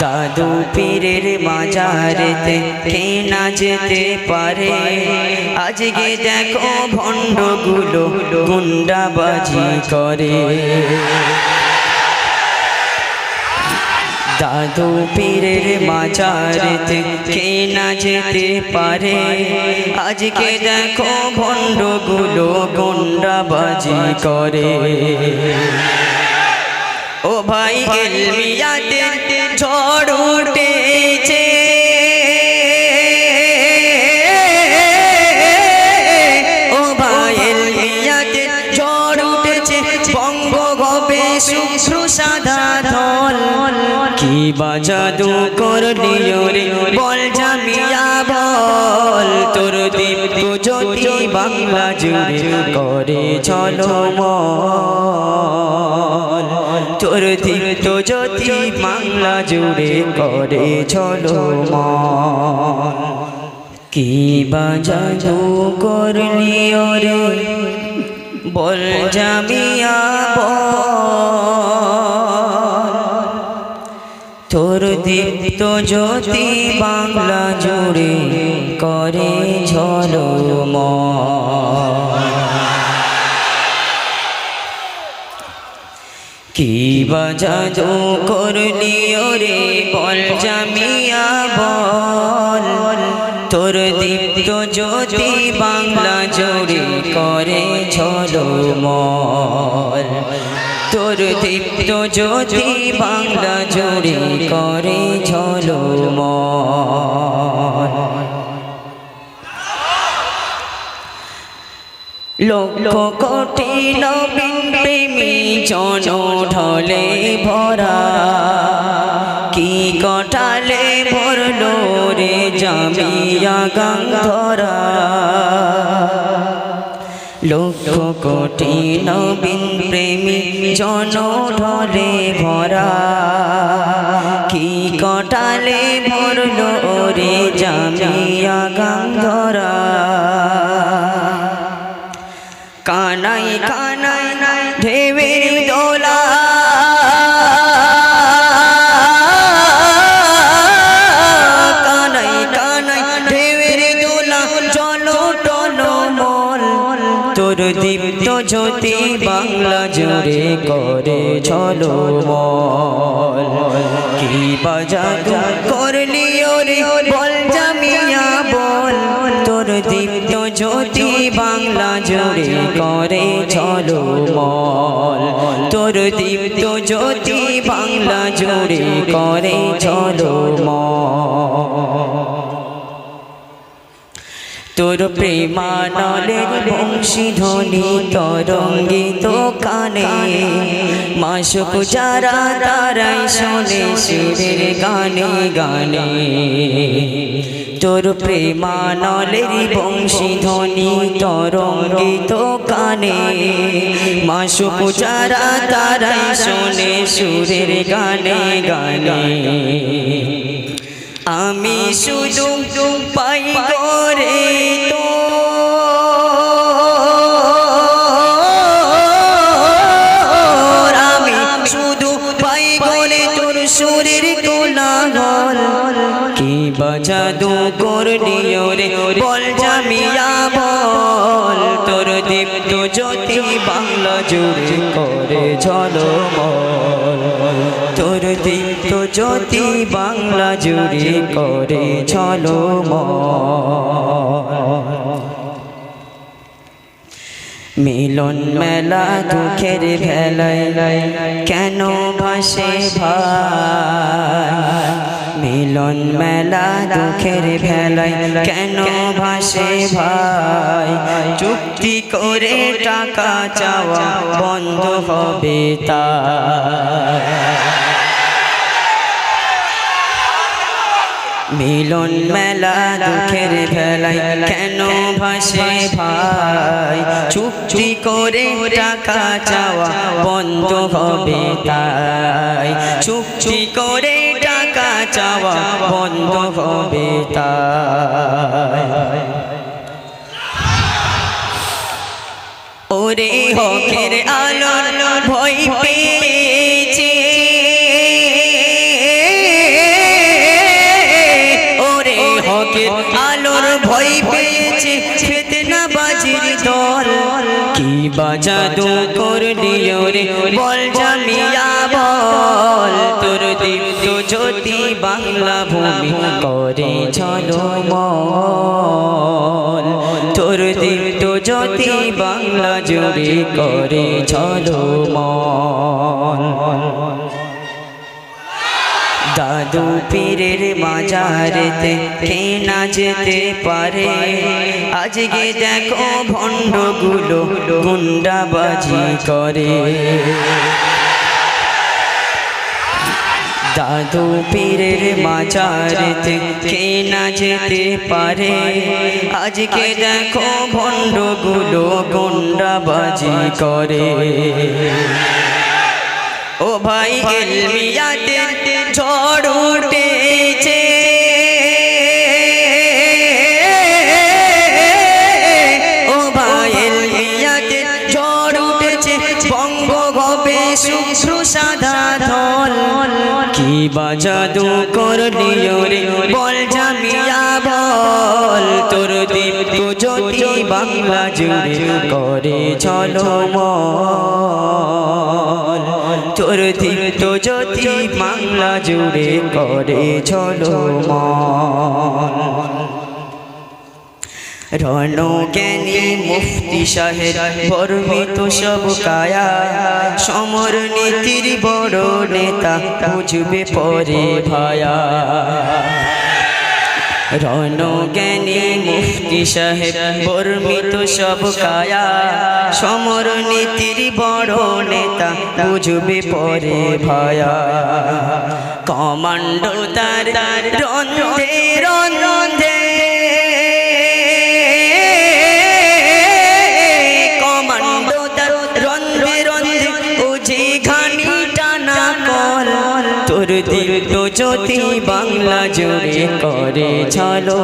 দাদু পীরের মাজারেতে কে না যেতে পারে? আজকে দেখো ভণ্ডগুলো গুন্ডাবাজি করে। দাদু পীরের মাজারেতে কে না যেতে পারে? আজকে দেখো ভণ্ডগুলো গুন্ডাবাজি করে। ও ভাই এলমিয়াতে ঝড় উঠেছে। ও ভাই এলমিয়াতে ঝড় উঠেছে। বঙ্গ গবে শুভ্র সাদা ধল কি বাজাদু করলি রে বল জামিয়া বল। তোর দীপ্ত জ্যোতি বাংলা জুড়ে করে চলো মল তোর দীপ্ত যদি বাংলা জুড়ে করে চলো কি বাজাদু করলি রে বল জামিয়া তোর দীপ্ত জ্যোতি বাংলা জুড়ে করে ঝলম কি বাজাদু করলি রে বল জামিয়া বল। তোর দীপ্ত জ্যোতি বাংলা জোরে করে ঝলমল। তোর দীপ্ত জ্যোতি বাংলা জোরে করে ঝলমল। লক্ষ কোটি নবীন প্রেমী জন ঢলে ভরা। কি কটালে ভরলো রে জামিয়া গঙ্গরা? লক্ষ কোটি নবীন প্রেমী জন ঢলে ভরা। কি কটালে ভরলো রে জামিয়া গঙ্গরা? কানাই কানাই নাই ঢেবের দোলা। দীপ্ত জ্যোতি বাংলা জুড়ে করে চলো কি বাজাদু করলি ওরে, বল জামিয়া বল। তোর দীপ্ত জ্যোতি বাংলা জুড়ে করে চলো মল। তোর দীপ্ত জ্যোতি বাংলা জুড়ে করে চলো তোর প্রেমানলের বংশী ধ্বনি তরঙ্গিত কানে। মাসুক যারা তারাই শোনে শিরের গানে গানে। তোর প্রেমানলের বংশী ধ্বনি তরঙ্গিত কানে। মাসুক যারা তারাই শোনে সুরের গানে গানে। আমি শুধু পাই করে আমি শুধু পাই করে তোর শরীর কোলাহল। বাজাদু করলি রে, বল জামিয়া, বল। তোর দীপ্ত জ্যোতি বাংলা জুড়ে করে ঝলমল। তোর দীপ্ত জ্যোতি বাংলা জুড়ে করে ঝলমল। মিলন মেলা দুঃখের ভেলায় কেন ভাসে ভাই? মিলন মেলা দুঃখের ভেলায় কেন ভাসে ভাই? চুক্তি করে টাকা চাওয়া বন্ধ হবে তা মিলন মেলা দুঃখের ভেলায় কেন ভাসে ভাই? চুক্তি করে টাকা চাওয়া বন্ধ হবে তাই। চুক্তি করে টাকা চাওয়া বন্ধ হবে ওরে হকের আলো ভয় পেয়েছে। ওরে হকের আলোর ভয় পেয়েছে। না বাজির দর কি বাজাদু করলি ওরে? বল জামিয়া জ্যোতি বাংলা ভূমি করে ঝলমল তোর দীপ্ত যদি বাংলা জুড়ে করে ঝলমল দাদু পীরের মাজারেতে কে না যেতে পারে। আজকে দেখো ভণ্ডগুলো গুন্ডাবাজি করে। দাদু পীরের মাজারেতে কে না যেতে পারে? আজকে দেখো ভণ্ডগুলো গুন্ডাবাজি করে। ও ভাই এলমিয়াতে ঝড় উঠেছে। ও ভাই এলমিয়াতে ঝড় উঠেছে। বঙ্গ হবে শুভ্র সাদা ধল জাদু বাজাদু করলি রে, বল জামিয়া, বল। তোর দীপ্ত জ্যোতি বাংলা জুড়ে করে চলো তোর দীপ্ত জ্যোতি বাংলা জুড়ে করে চলো রণ জ্ঞানী মুফতি সাহেব বর্মিত সব কায়া। সমর নীতির বড় নেতা বুঝবে পরে ভায়া। রণ জ্ঞানী মুফতি সাহেব বর্মিত সব কায়া। সমর নীতির বড় নেতা বুঝবে পরে ভায়া। কমান্ডো তার রন্ধে রন্ধে জ্যোতি বাংলা জুড়ে করে চলো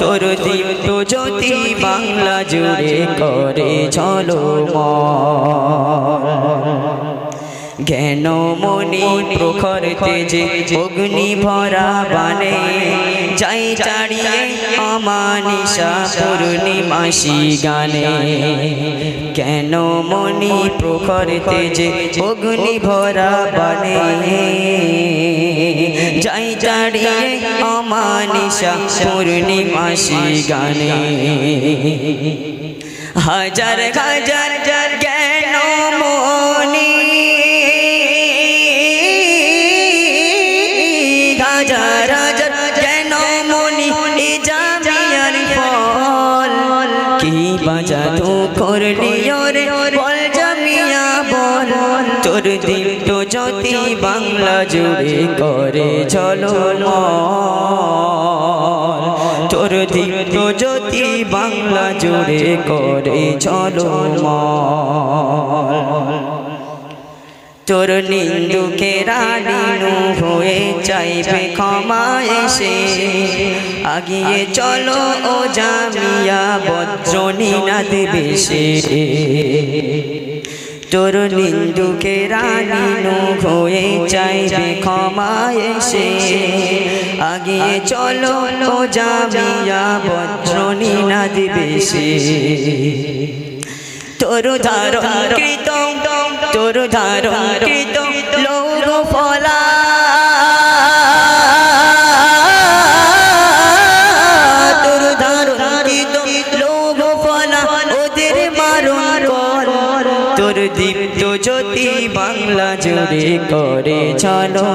তোর দীপ্ত জ্যোতি বাংলা জুড়ে করে চলো জ্ঞান মনি প্রখর তেজে অগ্নি ভরা বানে যাই চাড়িয়ে অমানিসা পূর্ণিমাসি গানে। জ্ঞান মনি প্রখর তেজে অগ্নি ভরা বানে যাই চাড়িয়ে অমানিসা পূর্ণিমাসি গানে। হাজার হাজার হাজার হাজার জ্ঞান মনি জামিয়ার ফল। কি বাজা তো করলি ওরে, বল জামিয়া, বল। তোর দিল তো জ্যোতি বাংলা জুড়ে করে চলো তোর দিল তো জ্যোতি বাংলা জুড়ে করে চলো তোর নিন্দুকে রানীনু হয়ে চাইবে, ক্ষমা এসে। আগিয়ে চলো ও জামিয়া বজ্রনীনাদ বেশে। তোর নিন্দুকে রানীনু হয়ে চাইবে, ক্ষমা এসে। আগিয়ে চলো ও জামিয়া বজ্রনীনাদ বেশে। তোর ধারণ কৃত তোর ধারণ কৃত লৌহ ফলা। তোর ধারণ কৃত লৌহ ফলা তোর দীপ্ত জ্যোতি বাংলা জুড়ে করে চলো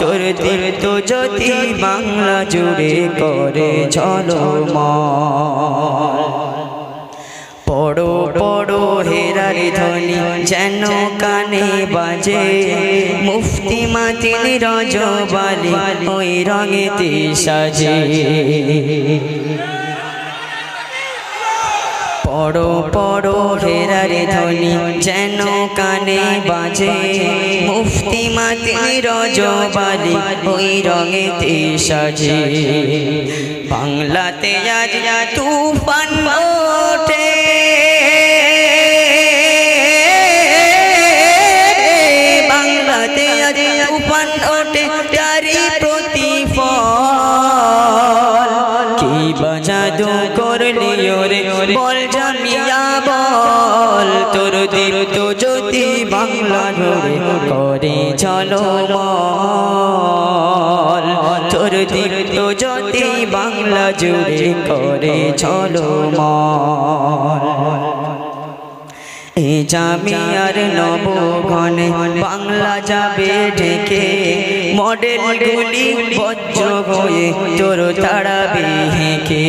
তোর দীপ্ত জ্যোতি বাংলা জুড়ে করে চলো মল বাজে। মুফতি মাতিন রজবালি ওই রঙেতে সাজে। পড়ো পড়ো, হেরার ধ্বনি যেন কানে বাজে। মুফতি মাতিন রজবালি ওই রঙেতে সাজে। বাংলাতে আজ তুফান জ্যোতি বাংলা জুড়ে করে চলো এ জামিয়ার নবঘনে বাংলা যাবে ঢেকে। মডেল গুলি বজ্র হয়ে তোর তাড়াবে হেঁকে।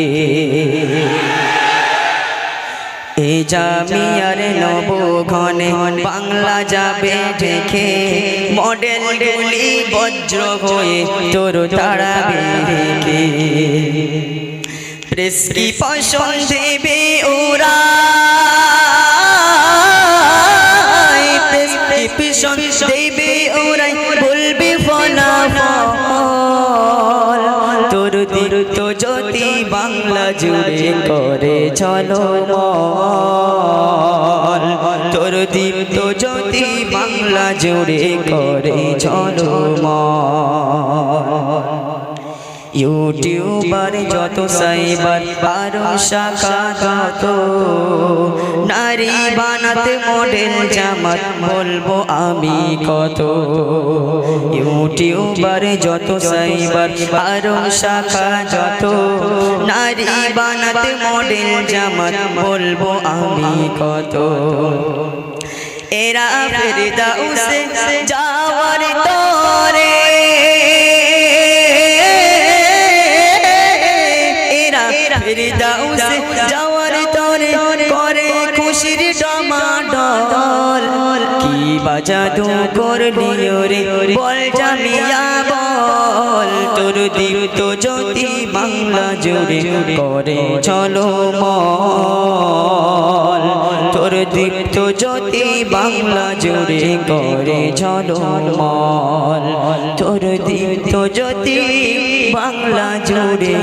এ জামিয়ার নবঘনে বাংলা যাবে ঢেকে মডেল গুলি বজ্র হয়ে তোর তাড়াবে হেঁকে প্রেসক্রিপশন দেবে ওরা। প্রেসক্রিপশন দেবে ওরাই বলবে ফলাফল। তোর দীপ্ত জ্যোতি বাংলা জুড়ে করে। বাংলা জুড়ে করে মল ইউটিউবার যত সাইবার আরও শাখা যত নারী বানাতে মডেল জামাত বলব আমি কত। ইউটিউবার যত সাইবার আরও শাখা যত নারী বানাতে মডেল জামাত বলব আমি কত। এরা ফেরদাউসে যাওয়ার তরে এরা ফেরদাউসে যাওয়ার তরে করে খুশির ডমাডল। কি বাজাদু করলি রে বল জামিয়া। বল তোর দীপ্ত জ্যোতি বাংলা জুড়ে করে, চলো তোর দীপ্ত জ্যোতি বাংলা জুড়ে করে, চলো তোর দীপ্ত জ্যোতি বাংলা জুড়ে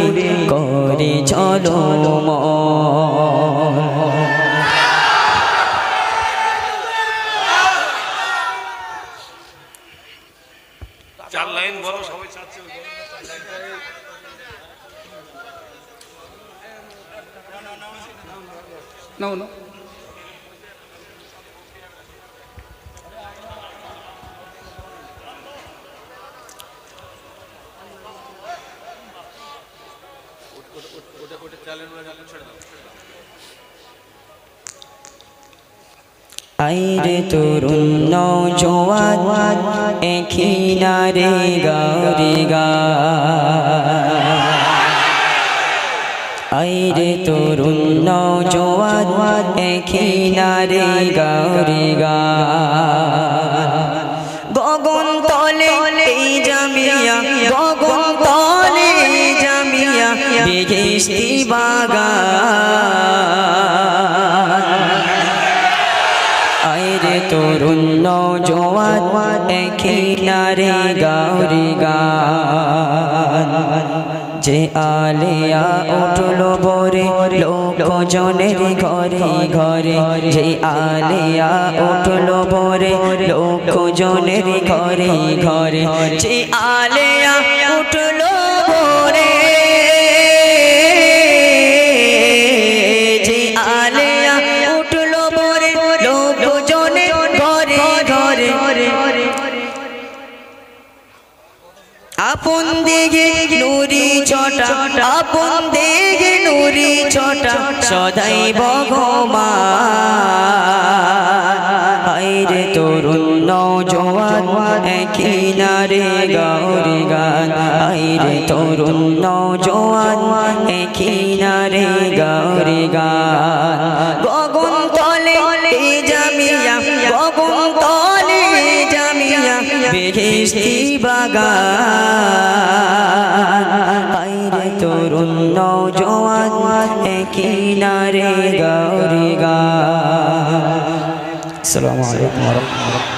করে, চলো মল। আইরে তরুণ নৌজওয়ান এখিনারে গারে গা। আইরে তরুণ নৌজওয়ান এখিনারে গারে গা। গগন তলে এই জামিয়া বাগান। আইরে তরুণ নৌজওয়ান এখিনারে গাউরি গান। যে আলিয়া উঠল বরে লোক জনের ঘরে ঘরে। যে আলিয়া উঠল বরে লোক জনের ঘরে ঘরে। যে আলিয়া আপন দিকে নুরি ছটা। সদাই ভগবান। হাইরে তরুণ নৌজওয়ান একিনারে গৌরি গান। হাইরে তরুণ নৌজওয়ান একিনারে গৌরি গান। গগন তলে জামিয়া। গগন তলে জামিয়া। বেহেস্তি বাগান। তরুণ নৌজওয়ান কিনারে গৌরি গান আসসালামু আলাইকুম